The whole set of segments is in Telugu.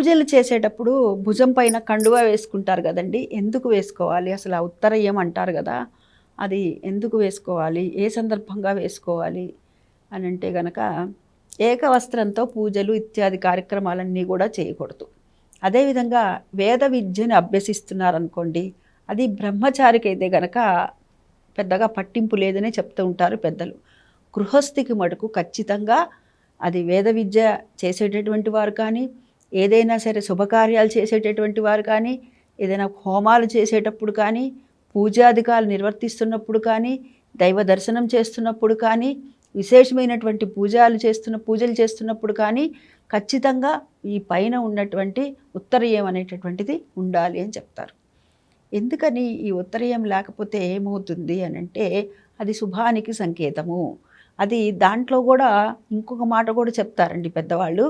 పూజలు చేసేటప్పుడు భుజం పైన కండువా వేసుకుంటారు కదండి ఎందుకు వేసుకోవాలి? అసలు ఆ ఉత్తరయ్యం అంటారు కదా అది ఎందుకు వేసుకోవాలి? ఏ సందర్భంగా వేసుకోవాలి? అని అంటే గనక ఏకవస్త్రంతో పూజలు ఇత్యాది కార్యక్రమాలన్నీ కూడా చేయకూడదు. అదేవిధంగా వేద విద్యను అభ్యసిస్తున్నారనుకోండి అది బ్రహ్మచారికి అయితే గనక పెద్దగా పట్టింపు లేదనే చెప్తూ ఉంటారు పెద్దలు. గృహస్థికి మటుకు ఖచ్చితంగా అది వేద విద్య చేసేటటువంటి వారు కానీ ఏదైనా సరే శుభకార్యాలు చేసేటటువంటి వారు కానీ ఏదైనా హోమాలు చేసేటప్పుడు కానీ పూజాధికాలు నిర్వర్తిస్తున్నప్పుడు కానీ దైవ దర్శనం చేస్తున్నప్పుడు కానీ విశేషమైనటువంటి పూజలు చేస్తున్న పూజలు చేస్తున్నప్పుడు కానీ ఖచ్చితంగా ఈ పైన ఉన్నటువంటి ఉత్తరయం అనేటటువంటిది ఉండాలి అని చెప్తారు. ఎందుకని ఈ ఉత్తరయం లేకపోతే ఏమవుతుంది అని అంటే అది శుభానికి సంకేతము. అది దాంట్లో కూడా ఇంకొక మాట కూడా చెప్తారండి పెద్దవాళ్ళు.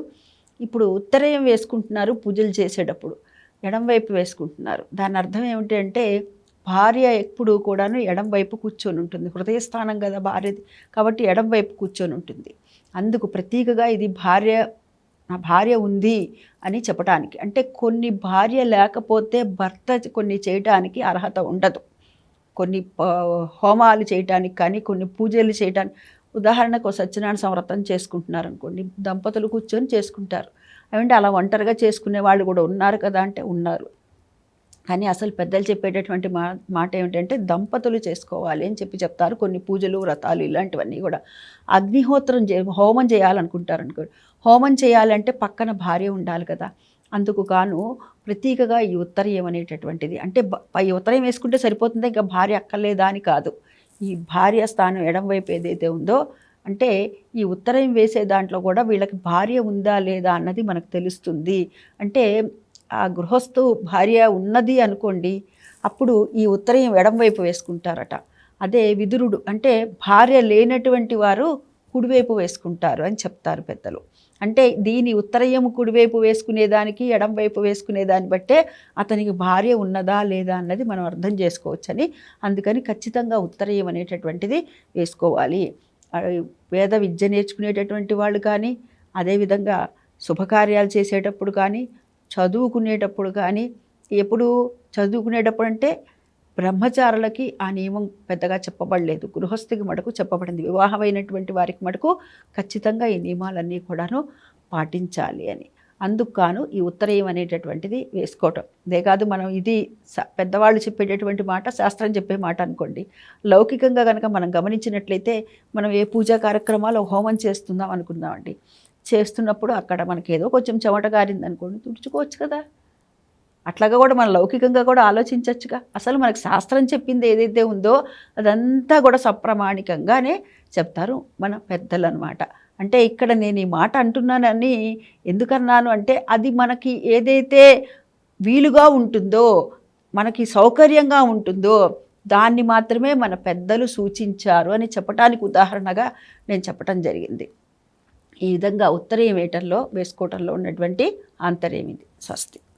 ఇప్పుడు ఉత్తరయం వేసుకుంటున్నారు పూజలు చేసేటప్పుడు ఎడంవైపు వేసుకుంటున్నారు. దాని అర్థం ఏమిటి అంటే భార్య ఎప్పుడు కూడాను ఎడంవైపు కూర్చొని ఉంటుంది. హృదయస్థానం కదా భార్యది కాబట్టి ఎడంవైపు కూర్చొని ఉంటుంది. అందుకు ప్రతీకగా ఇది భార్య నా భార్య ఉంది అని చెప్పడానికి అంటే కొన్ని భార్య లేకపోతే భర్త కొన్ని చేయటానికి అర్హత ఉండదు. కొన్ని ప- హోమాలు చేయటానికి కానీ కొన్ని పూజలు చేయటానికి ఉదాహరణకు సత్యనారాయణ సంవ్రతం చేసుకుంటున్నారు అనుకోండి దంపతులు కూర్చొని చేసుకుంటారు. ఏమంటే అలా ఒంటరిగా చేసుకునే వాళ్ళు కూడా ఉన్నారు కదా అంటే ఉన్నారు. కానీ అసలు పెద్దలు చెప్పేటటువంటి మా మాట ఏమిటంటే దంపతులు చేసుకోవాలి అని చెప్పి చెప్తారు. కొన్ని పూజలు వ్రతాలు ఇలాంటివన్నీ కూడా. అగ్నిహోత్రం చే హోమం చేయాలనుకుంటారు అనుకోండి హోమం చేయాలంటే పక్కన భార్య ఉండాలి కదా. అందుకు గాను ప్రతీకగా ఈ ఉత్తరయం అనేటటువంటిది అంటే ఈ పై ఉత్తరం వేసుకుంటే సరిపోతుంది? ఇంకా భార్య అక్కర్లేదా అని కాదు. ఈ భార్య స్థానం ఎడం వైపు ఏదైతే ఉందో అంటే ఈ ఉత్తరం వేసే దాంట్లో కూడా వీళ్ళకి భార్య ఉందా లేదా అన్నది మనకు తెలుస్తుంది. అంటే ఆ గృహస్థు భార్య ఉన్నది అనుకోండి అప్పుడు ఈ ఉత్తరం ఎడం వైపు వేసుకుంటారట. అదే విదురుడు అంటే భార్య లేనటువంటి వారు కుడివైపు వేసుకుంటారు అని చెప్తారు పెద్దలు. అంటే దీని ఉత్తరయ్యము కుడివైపు వేసుకునేదానికి ఎడంవైపు వేసుకునేదాన్ని బట్టే అతనికి భార్య ఉన్నదా లేదా అన్నది మనం అర్థం చేసుకోవచ్చని అందుకని ఖచ్చితంగా ఉత్తరయం అనేటటువంటిది వేసుకోవాలి. వేద విద్య నేర్చుకునేటటువంటి వాళ్ళు కానీ అదేవిధంగా శుభకార్యాలు చేసేటప్పుడు కానీ చదువుకునేటప్పుడు కానీ ఎప్పుడు చదువుకునేటప్పుడు అంటే బ్రహ్మచారులకి ఆ నియమం పెద్దగా చెప్పబడలేదు. గృహస్థికి మటుకు చెప్పబడింది. వివాహమైనటువంటి వారికి మటుకు ఖచ్చితంగా ఈ నియమాలన్నీ కూడాను పాటించాలి అని. అందుకు గాను ఈ ఉత్తరయం అనేటటువంటిది వేసుకోవటం. అదేకాదు మనం ఇది స- పెద్దవాళ్ళు చెప్పేటటువంటి మాట శాస్త్రం చెప్పే మాట అనుకోండి. లౌకికంగా కనుక మనం గమనించినట్లయితే మనం ఏ పూజా కార్యక్రమాలు హోమం చేస్తుందాం అనుకుందామండి. చేస్తున్నప్పుడు అక్కడ మనకి ఏదో కొంచెం చెమట గారింది అనుకోండి తుడుచుకోవచ్చు కదా. అట్లాగా కూడా మన లౌకికంగా కూడా ఆలోచించవచ్చుగా అసలు మనకు శాస్త్రం చెప్పింది ఏదైతే ఉందో అదంతా కూడా సప్రమాణికంగానే చెప్తారు మన పెద్దలు అనమాట అంటే ఇక్కడ నేను ఈ మాట అంటున్నానని ఎందుకన్నాను అంటే అది మనకి ఏదైతే వీలుగా ఉంటుందో మనకి సౌకర్యంగా ఉంటుందో దాన్ని మాత్రమే మన పెద్దలు సూచించారు అని చెప్పటానికి ఉదాహరణగా నేను చెప్పటం జరిగింది. ఈ విధంగా ఉత్తరీయం వేయటంలో వేసుకోవటంలో ఉన్నటువంటి ఆంతర్యం ఇది. స్వస్తి.